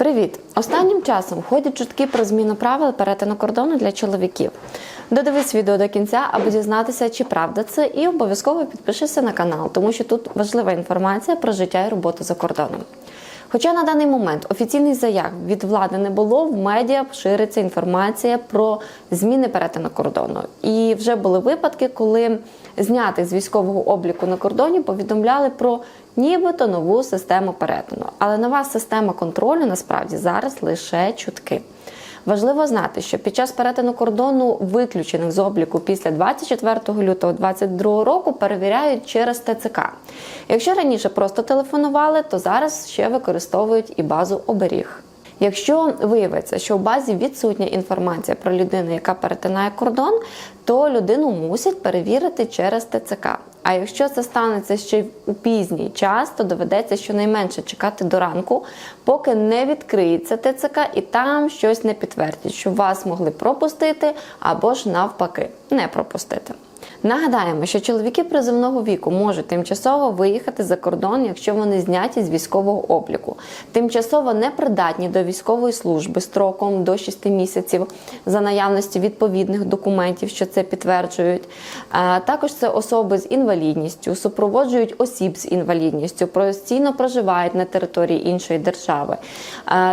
Привіт! Останнім часом ходять чутки про зміну правил перетину кордону для чоловіків. Додивись відео до кінця, аби дізнатися, чи правда це, і обов'язково підпишися на канал, тому що тут важлива інформація про життя і роботу за кордоном. Хоча на даний момент офіційних заяв від влади не було, в медіа шириться інформація про зміни перетину кордону. І вже були випадки, коли зняти з військового обліку на кордоні повідомляли про нібито нову систему перетину. Але нова система контролю насправді зараз лише чутки. Важливо знати, що під час перетину кордону виключених з обліку після 24 лютого 2022 року перевіряють через ТЦК. Якщо раніше просто телефонували, то зараз ще використовують і базу оберіг. Якщо виявиться, що в базі відсутня інформація про людину, яка перетинає кордон, то людину мусять перевірити через ТЦК. А якщо це станеться ще у пізній час, то доведеться щонайменше чекати до ранку, поки не відкриється ТЦК і там щось не підтвердять, що вас могли пропустити або ж навпаки не пропустити. Нагадаємо, що чоловіки приземного віку можуть тимчасово виїхати за кордон, якщо вони зняті з військового обліку, тимчасово непридатні до військової служби строком до 6 місяців за наявності відповідних документів, що це підтверджують. Також це особи з інвалідністю, супроводжують осіб з інвалідністю, постійно проживають на території іншої держави.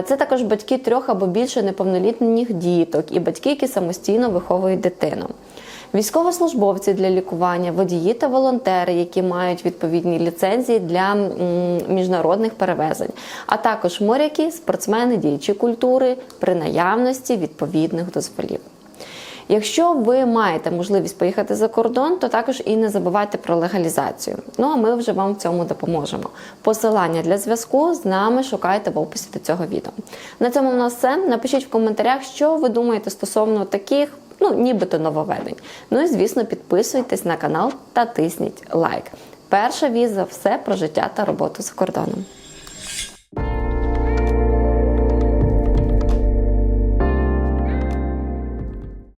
Це також батьки трьох або більше неповнолітніх діток і батьки, які самостійно виховують дитину. Військовослужбовці для лікування, водії та волонтери, які мають відповідні ліцензії для міжнародних перевезень, а також моряки, спортсмени, діячі культури при наявності відповідних дозволів. Якщо ви маєте можливість поїхати за кордон, то також і не забувайте про легалізацію. Ну а ми вже вам в цьому допоможемо. Посилання для зв'язку з нами шукайте в описі до цього відео. На цьому в нас все. Напишіть в коментарях, що ви думаєте стосовно таких, ну нібито нововведень. Ну і звісно, підписуйтесь на канал та тисніть лайк. Перша віза все про життя та роботу за кордоном.